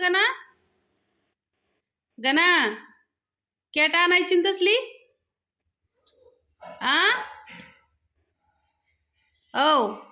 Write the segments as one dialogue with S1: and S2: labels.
S1: गणा. गणा. कॅट आणायची तसली? आ? ओ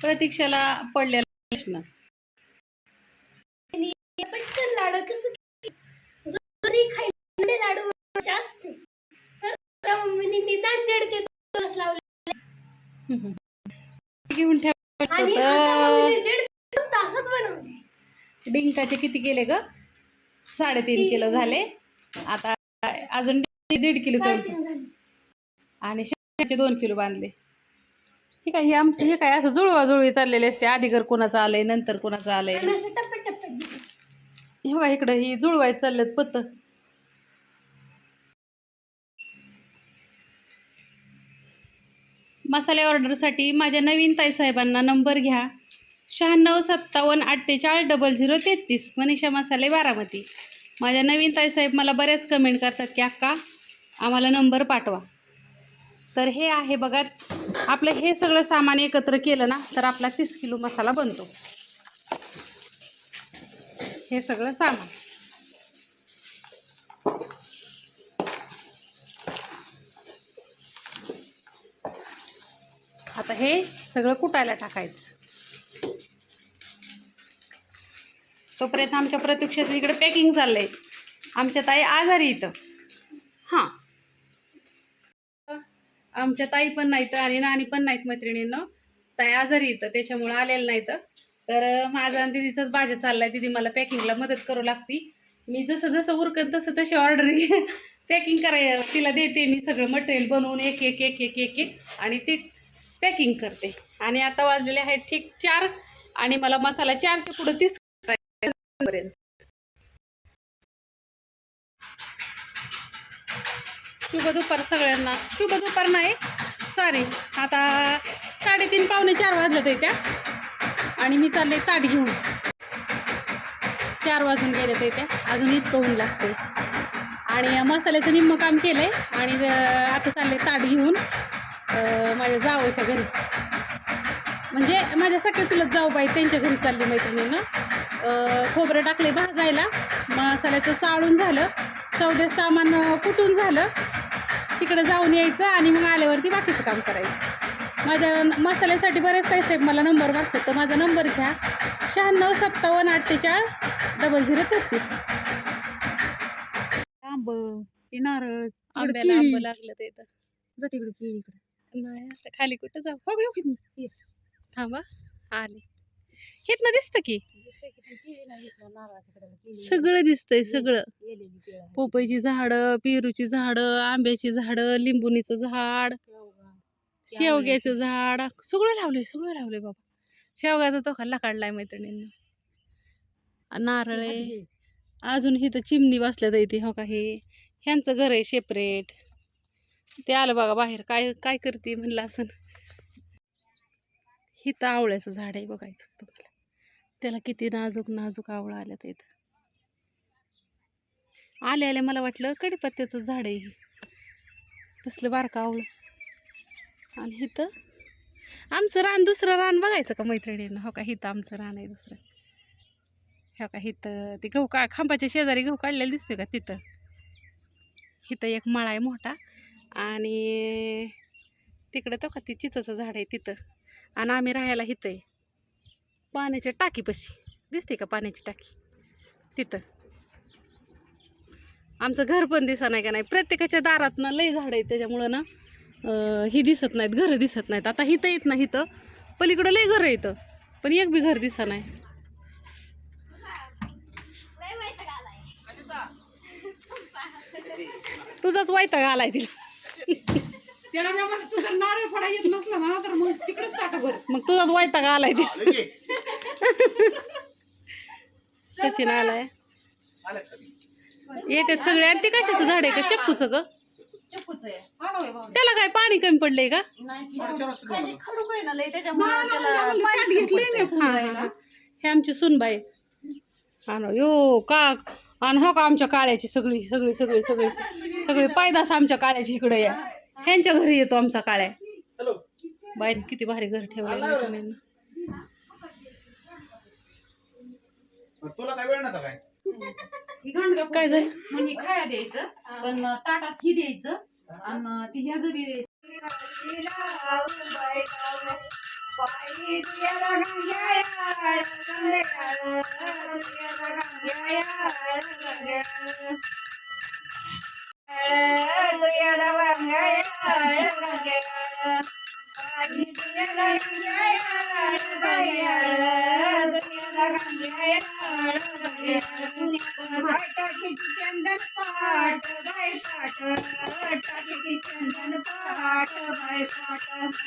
S1: प्रतीक्षाला पडलेला प्रश्न.
S2: पटकन लाडू कसं जरी खायला लाडू तर मम्मीने निदान दीड ते तास लावले.
S1: घेऊन
S2: बनवले.
S1: डिंकाचे किती केले ग? साडेतीन किलो झाले. आता अजून दीड किलो आणि शेंगाचे दोन किलो बांधले. हे काय हे आमचं हे काय असं जुळवा जुळवी चाललेले असते. आधी घर कोणाचं आलंय नंतर कोणाचं आलंय.
S2: आम्ही असं टप्प्यात टप्प्यात दिले.
S1: हे बघा इकडं ही जुळवायचं चाललेत पत्त मसाले ऑर्डरसाठी माझ्या नवीन ताईसाहेबांना नंबर घ्या. शहाण्णव सत्तावन्न अठ्ठेचाळीस डबल झिरो तेहतीस. मनीषा मसाले बारामती. माझ्या नवीन ताईसाहेब मला बऱ्याच कमेंट करतात की अक्का आम्हाला नंबर पाठवा. तर हे आहे बघा आपलं हे सगळं सामान एकत्र केलं ना तर आपला तीस किलो मसाला बनतो. हे सगळं सामान. आता हे सगळं कुटायला टाकायचं. तोपर्यंत आमच्या प्रत्यक्षात इकडे पॅकिंग चाललंय. आमच्या ताई आजारी इथं. हां. आमच्या ताई पण नाहीत आणि नानी पण नाहीत मैत्रिणींना. ताई आजारी येतं त्याच्यामुळं आलेलं नाहीत. तर माझा आणि दिदीचाच भाज्या चाललाय. दिदी मला पॅकिंगला मदत करू लागती. मी जसं जसं उरकन तसं तशी ऑर्डर पॅकिंग कराय तिला देते मी सगळं मटेरियल बनवून एक एक एक एक एक एक आणि ती पॅकिंग करते. आणि आता वाजलेले आहेत ठीक चार आणि मला मसाला चारच्या पुढं तीस पर्यंत शुभ दुपार सगळ्यांना. शुभ दुपार नाही. सॉरी आता साडेतीन पावणे चार वाजलं ते त्या. आणि मी चालले ताट घेऊन. चार वाजून गेले ते त्या. अजून इतकं ऊन लागते आणि मसाल्याचं निम्म काम केलं आहे आणि आता चालले ताट घेऊन माझ्या जावच्या घरी. म्हणजे माझ्या सगळ्या चुलत जाऊ बाई त्यांच्या घरी चालली मैत्रिणीनं. खोबरं टाकले भाजायला. मसाल्याचं चाळून झालं. चौदे सामान अं, कुटून झालं? तिकडे जाऊन यायचं आणि मग आल्यावरती बाकीचं काम करायचं. माझ्या मसाल्यासाठी बरेच पैसे मला नंबर मागतात तर माझा नंबर घ्या. शहाण्णव सत्तावन्न अठ्ठेचाळीस डबल झिरो तेहतीस. आंब ते नारळ आंब्याला आंब लागलं ते इथं. जा तिकडे नाही आता खाली कुठं जाऊ? हो हो किती थांबा. आले. हितनं दिसतं की? सगळं दिसतंय सगळं. पोपईची झाडं पेरूची झाडं आंब्याची झाडं लिंबुनीचं झाड शेवग्याचं झाड सगळं लावलंय सगळं लावलंय बाबा. शेवग्याचा तो खाल्ला काढलाय मैत्रिणींना. नारळ आहे. अजून इथं चिमणी बसल्यात इथे हो का हे? ह्यांचं घर आहे सेपरेट ते आलं बघा बाहेर काय काय करते म्हणलं असं. हिथं आवळ्याचं झाड आहे बघायचं तुम्हाला. त्याला किती नाजूक नाजूक आवळा आल्यात इथं आले आले मला वाटलं कडीपत्त्याचं झाड आहे तसलं बारका आवळं. आणि इथं आमचं रान दुसरं रान बघायचं का मैत्रिणीनं? हो का हिथं आमचं रान आहे दुसरं. हो का हिथं ते गहू का खांबाच्या शेजारी गहू काढलेलं दिसतोय का तिथं? इथं एक मळा आहे मोठा. आणि तिकडं तो का ती चिचचं झाड आहे तिथं. आणि आम्ही राहायला इथं आहे. पाण्याच्या टाकीपाशी. दिसते का पाण्याची टाकी? तिथं. आमचं घर पण दिसा नाही का नाही. प्रत्येकाच्या दारात ना लई झाड आहे त्याच्यामुळं ना ही दिसत नाहीत घरं दिसत नाहीत. आता हिथं येत ना इथं. पलीकडं लई घरं येतं पण एक बी घर दिसा नाही. तुझाच वायता आलाय तिला.
S3: त्याला मी म्हणलं तुझा नारळ फडा येत नसला म्हणा तर मग तिकडेच ताट भर.
S1: मग तुझाच वैताग आलाय ते.
S4: आलं की?
S1: सचिन आलाय.
S4: आलं का?
S1: येतात सगळे. आणि ते कशाचं झाड आहे का? चक्कूचं ग?
S3: चप्पूच आहे. हा ना बाई भाऊ.
S1: त्याला काय पाणी कमी पडलंय का?
S3: नाही
S4: वरच्या रस्त्याला
S3: खाली
S4: मला.
S3: खडूक आहे ना लय त्याच्यामुळे
S1: मला
S3: त्याला
S1: म्हणलं,
S3: पाणी
S1: काठ घेतलंय
S3: घेतलंय
S1: मी फुलायला हे आमची सुनबाई. आणि यो का? आणि हो का आमच्या काळ्याची सगळी सगळी सगळी सगळी सगळी पायदास आमच्या काळ्याची इकडे या. ह्यांच्या घरी येतो आमचा काळ्या.
S4: हॅलो.
S1: बाहेर किती भारी घर ठेवलं
S4: तुला काय वेळ नव्हता काय?
S3: ही गांडगा
S1: काय झालं?
S3: म्हणजे खाया द्यायचं पण ताटात ही द्यायचं आणि ती ह्या जबी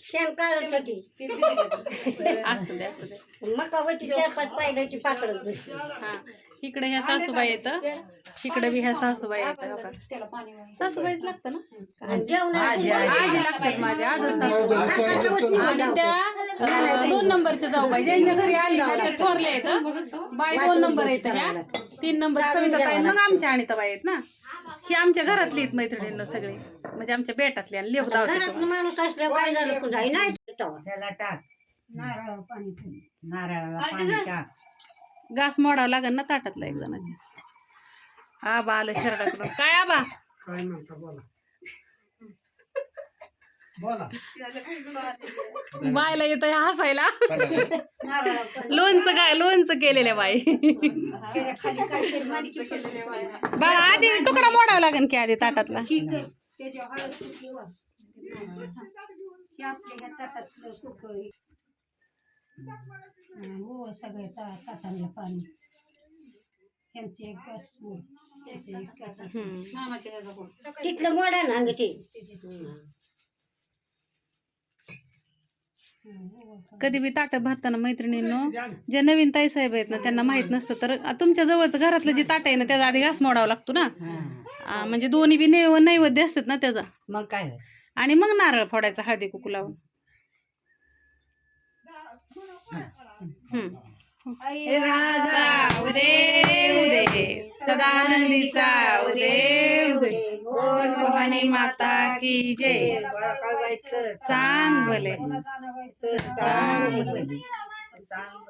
S2: शेण काढत होती
S1: असू दे असू दे.
S2: मकावटी चार पाच पायलाची
S1: हा. इकडे ह्या सासूबाई येतं. इकडे बी ह्या सासूबाई येतं हो का? सासूबाईच लागतं ना?
S2: आणि जेवण
S1: आजी लागतात माझ्या आजच सासूबाई आणि त्या अं, दोन नंबरच्या जाऊ बाई ज्यांच्या घरी आली ना त्या ठरल्या आहेत बाई दोन नंबर आहेत ह्या तीन नंबर सविता ताई मग आमच्या आणि बाई आहेत ना? ही आमच्या घरातली आहेत मैत्रिणींना सगळे. म्हणजे आमच्या बेटातली आणि लेख
S2: घरात माणूस असल्यावर काय झालं? कुठे नाही तेव्हा.
S5: त्याला टाक. नारळ पाणी नारळाला पाणी टाक.
S1: घास मोडावं लागेल ना ताटातला एक जणाच्या आबा आलं शर्टाकडून काय आबा?
S6: काय नव्हतं बोला. बोला.
S1: बायला येत हसायला. लोणचं काय? लोणचं केलेल्या बाई.
S5: त्याच्याखाली काहीतरी मालिके केलेले
S1: बाळा आधी तुकडा मोडावा लागेल की आधी ताटातला.
S5: कुंकू वा. हे आपल्या ह्या ताटातलं कुकर आहे. हा, हो सगळे ता ताटांना पाणी ह्यांचे एक मोड त्याचे एक
S1: हम्म.
S3: मामाच्या ह्याचा
S2: तिथलं मोडा ना अंगठी
S1: कधी बी ताट भरताना मैत्रिणींनो जे नवीन ताई साहेब आहेत ना त्यांना माहीत नसतं. तर तुमच्या जवळचं घरातलं जे ताट आहे ना त्याचा आधी घास मोडावा लागतो ना? आ, म्हणजे दोन्ही बी नैव नैवेद्य असतात ना त्याचा.
S5: मग काय?
S1: आणि मग नारळ फोडायचा हळदी कुकू लावून. हम्म. राजा उदे उदे सदानंदीचा उदे उदे. बोल भवानी माता की जय. चांग भले चांग भले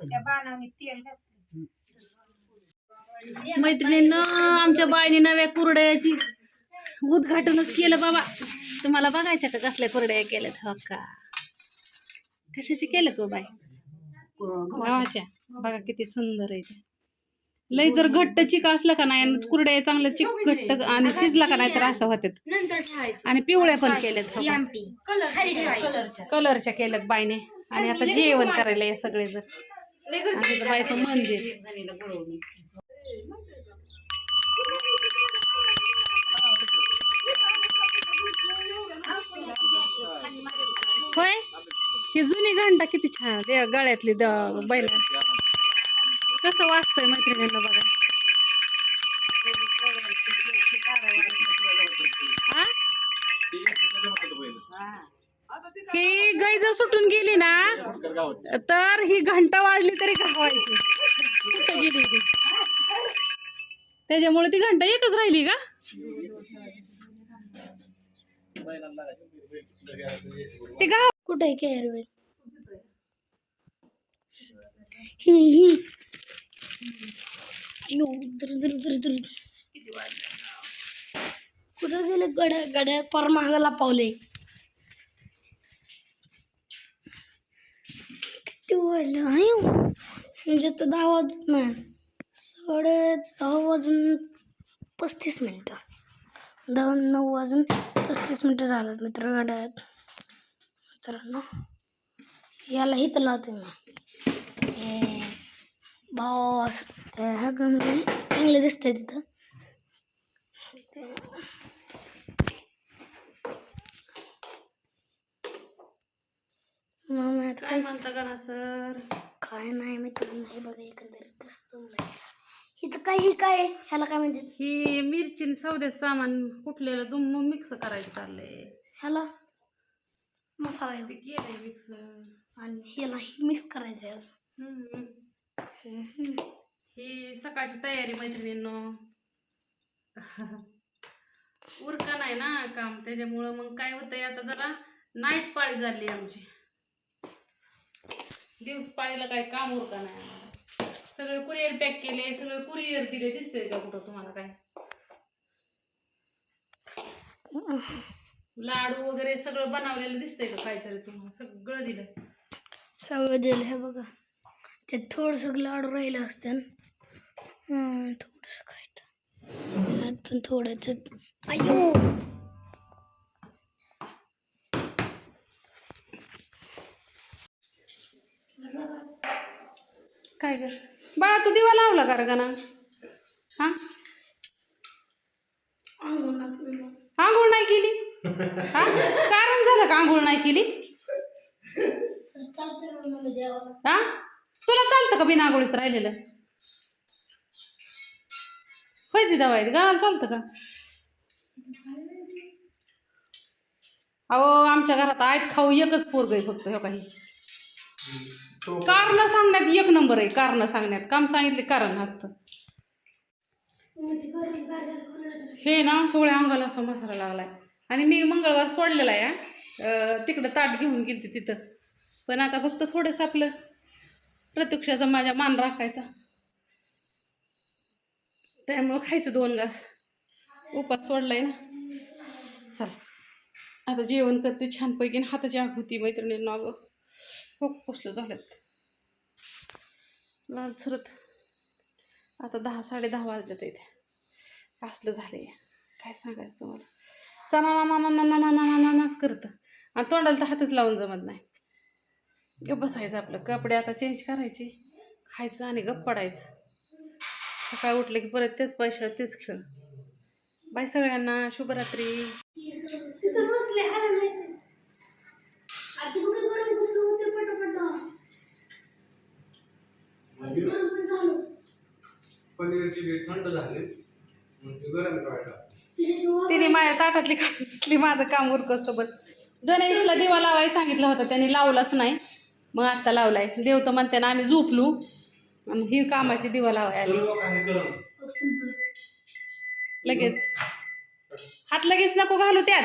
S5: त्या बाणाने तेल घातलं.
S1: मैत्रिणींना आमच्या बाईने नव्या कुरड्याची उद्घाटनच केलं बाबा. तुम्हाला बघायच्या का कसल्या कुरड्या केल्यात? हो का? कशाची केल्यात हो बाई? गव्हाच्या. बघा किती सुंदर आहे ते. लय जर घट्ट चिक असलं का नाही आणि कुरड्या चांगलं चिक घट्ट आणि शिजला का नाही तर असं होतात.
S2: ठेवायचं
S1: आणि पिवळ्या पण केल्यात
S3: कलरच्या
S1: कलरच्या केल्यात बाईने. आणि आता जेवण करायला हे सगळे जर बाईचं मंदिर. होय? ही जुनी घंटा किती छान. गळ्यातली द- बैल कसं वाचतंय मैत्रिणींना बघा. ही? गाय जर सुटून गेली ना तर ही घंटा वाजली तरी घावायची. कुठं गेली ती? त्याच्यामुळे ती घंटा एकच राहिली का? ते गाव
S2: कुठे केअरवेल ही. कुठं गेले? गड्या गड्या पर महागाला पावले. किती वाजलं? नाही म्हणजे तर दहा वाजत नाही साडे दहा वाजून पस्तीस मिनटं. दहा नऊ वाजून पस्तीस मिनटं झालं मित्र गाड्यात. मित्रांनो याला हित लावते मी. बॉस ह्या गमली चांगले दिसतंय तिथं. ते- मग मी आता
S1: काय म्हणता का ना सर?
S2: काय नाही मित्रांनो हे बघा एकंदरीत कसं इथं काय हे काय आहे? ह्याला काय म्हणते
S1: ही मिरची आणि सौद्याचं सामान कुठलेलं दुम मिक्स करायचं चाललंय.
S2: ह्याला? मसाला
S1: ते
S2: आहे.
S1: केलंय मिक्स
S2: आणि ह्याला हे मिक्स करायचं आहे अजून हम्म.
S1: ही सकाळची तयारी मैत्रिणींनो. उरका नाही ना काम त्याच्यामुळं मग काय होतंय आता जरा नाईट पाळी झाली आमची. दिवस पाळीला काय काम उरका नाही सगळे कुरिअर पॅक केले सगळे कुरिअर दिले दिसतंय का कुठं तुम्हाला काय? लाडू वगैरे सगळं बनवलेलं दिसतंय का काहीतरी तुम्हाला? सगळं दिलं
S2: सगळं दिलं हे बघा. ते थोडंसं लाडू राहिलं असतं थोडंसं काय तर ह्यात पण थोडंच अयो
S1: काय ग? बाळा तू दिवा लावला का ना हा? आंघोळ नाही केली हा? कारण झालं का आंघोळ नाही केली? हा? तुला चालतं का बिना आगोळीच राहिलेलं? होय दिदा दवा गावाला चालतं का? अहो आमच्या घरात आयत खाऊ एकच पोरग आहे फक्त हो हे काही कारण सांगण्यात एक नंबर आहे कारण सांगण्यात. काम सांगितले कारण असतं. हे ना सोळ्या अंगाला असा मसाला लागलाय. आणि मी मंगळवार सोडलेला आहे तिकडं ताट घेऊन गेलते तिथं. पण आता फक्त थोडंसं आपलं प्रत्यक्षाचा माझ्या मान राखायचा त्यामुळं खायचं दोन घास उपास सोडलाय ना चल आता जेवण करते छानपैकी हाताची आग होती मैत्रिणी नाग खूप पुसलं झाल्यात लाजरत आता दहा साडे दहा वाजल्यात इथे असलं झालं काय सांगायचं तुम्हाला चना नाना नाना नाना नानाच करतं आणि तोंडाला तर हातच लावून जमत नाही गप बसायचं आपलं. कपडे आता चेंज करायचे. खायचं आणि गप पडायचं. सकाळी उठलं की परत तेच पैसे तेच खेळ. बाय सगळ्यांना शुभरात्री. तिने माझ्या ताटातली खाली माझं काम उरकसोबत गणेशला दिवा लावायला सांगितलं होतं त्याने लावलाच नाही. मग आत्ता लावलाय. देव तर म्हणते ना आम्ही झोपलो. आणि ही कामाची दिवा लावाय आली. लगेच. हात लगेच नको घालू त्यात.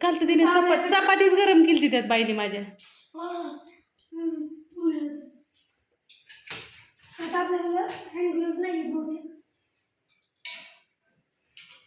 S1: काल तर तिने चपात चपातीच गरम केली त्यात बाईने माझ्या.
S2: आता आपल्याला हँड ग्लोव्ह नाही बहुतेक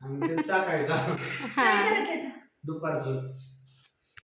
S6: आणि
S2: चा खायचा.
S6: दुपारचं.